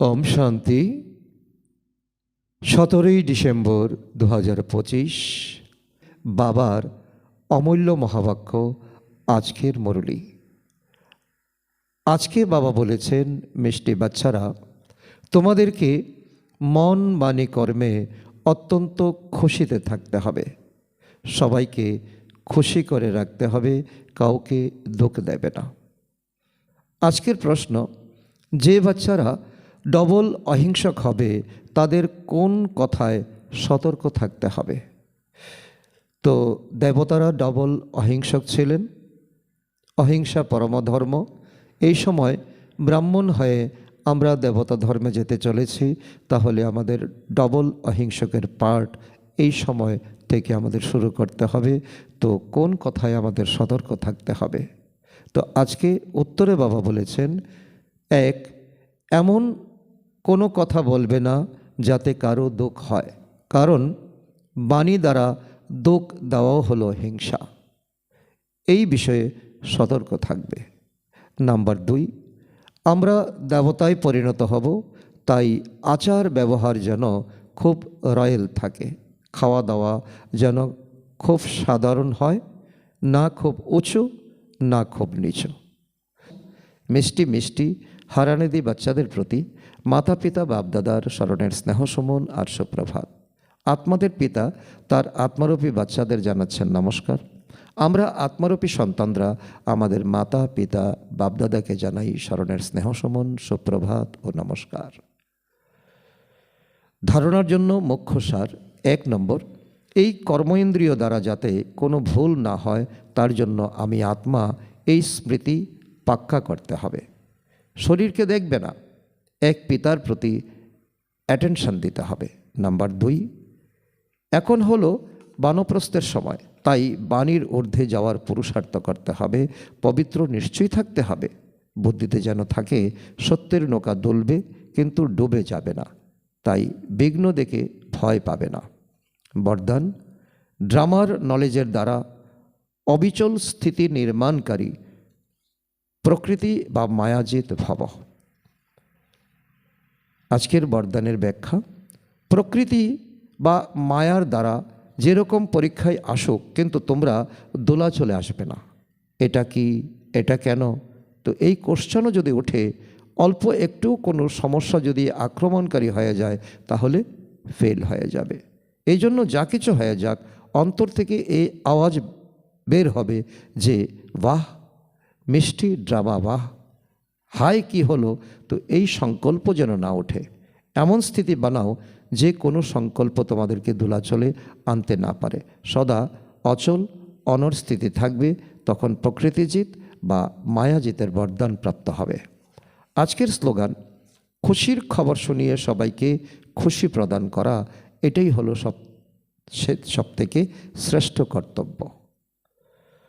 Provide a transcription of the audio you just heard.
ওম শান্তি। সতেরোই ডিসেম্বর দু হাজার পঁচিশ, বাবার অমূল্য মহাবাক্য, আজকের মুরলি। আজকে বাবা বলেছেন, মিষ্টি বাচ্চারা, তোমাদেরকে মন বাণী কর্মে অত্যন্ত খুশিতে থাকতে হবে। সবাইকে খুশি করে রাখতে হবে, কাউকে দুঃখ দেবে না। আজকের প্রশ্ন, যে বাচ্চারা ডবল অহিংসক হবে, তাদের কোন কথায় সতর্ক থাকতে হবে? তো দেবতারা ডবল অহিংসক ছিলেন। অহিংসা পরমধর্ম। এই সময় ব্রাহ্মণ হয়ে আমরা দেবতা ধর্মে যেতে চলেছি, তাহলে আমাদের ডবল অহিংসকের পার্ট এই সময় থেকে আমাদের শুরু করতে হবে। তো কোন কথায় আমাদের সতর্ক থাকতে হবে? তো আজকে উত্তরে বাবা বলেছেন, এক, এমন কোনো কথা বলবে না যাতে কারও দুঃখ হয়। কারণ বাণী দ্বারা দুঃখ দেওয়াও হলো হিংসা। এই বিষয়ে সতর্ক থাকবে। নাম্বার দুই, আমরা দেবতায় পরিণত হব, তাই আচার ব্যবহার যেন খুব রয়্যাল থাকে। খাওয়া দাওয়া যেন খুব সাধারণ হয়, না খুব উঁচু, না খুব নিচু। মিষ্টি মিষ্টি হারানিদি বাচ্চাদের প্রতি মাতা পিতা বাপদাদার স্মরণের স্নেহসমন আর সুপ্রভাত। আত্মাদের পিতা তার আত্মারূপী বাচ্চাদের জানাচ্ছেন নমস্কার। আমরা আত্মারূপী সন্তানরা আমাদের মাতা, পিতা, বাপদাদাকে জানাই স্মরণের স্নেহসমন সুপ্রভাত ও নমস্কার। ধারণার জন্য মুখ্য সার এক নম্বর, এই কর্মেন্দ্রিয় দ্বারা যাতে কোনো ভুল না হয়, তার জন্য আমি আত্মা এই স্মৃতি পাক্কা করতে হবে। শরীরকে দেখবে না। এক পিতার প্রতি অ্যাটেনশন দিতে হবে। নাম্বার দুই, এখন হলো বানপ্রস্থের সময়। তাই বাণীর ঊর্ধ্বে যাওয়ার পুরুষার্থ করতে হবে। পবিত্র নিশ্চয়ই থাকতে হবে। বুদ্ধিতে যেন থাকে, সত্যের নৌকা দুলবে কিন্তু ডুবে যাবে না। তাই বিঘ্ন দেখে ভয় পাবে না। বরদান ড্রামার নলেজের দ্বারা অবিচল স্থিতি নির্মাণকারী প্রকৃতি বা মায়াজিত ভাব। আজকের বরদানের ব্যাখ্যা, প্রকৃতি বা মায়ার দ্বারা যেরকম পরীক্ষায় আসুক, কিন্তু তোমরা দোলা চলে আসবে না। এটা কি, এটা কেন? তো এই কোশ্চেনও যদি ওঠে, অল্প একটু কোনো সমস্যা যদি আক্রমণকারী হয়ে যায়, তাহলে ফেল হয়ে যাবে। এই জন্য যা কিছু হয়ে যাক, অন্তর থেকে এই আওয়াজ বের হবে যে, বাহ মিষ্টি ড্রামা বাহ হাই কি হলো? তো এই সংকল্প যেন না ওঠে। এমন স্থিতি বানাও যে কোনো সংকল্প তোমাদেরকে দোলাচলে আনতে না পারে। সদা অচল, অনর স্থিতি থাকবে, তখন প্রকৃতিজিৎ বা মায়াজিতের বরদান প্রাপ্ত হবে। আজকের স্লোগান, খুশির খবর শুনিয়ে সবাইকে খুশি প্রদান করা, এটাই হলো সব সব থেকে শ্রেষ্ঠ কর্তব্য।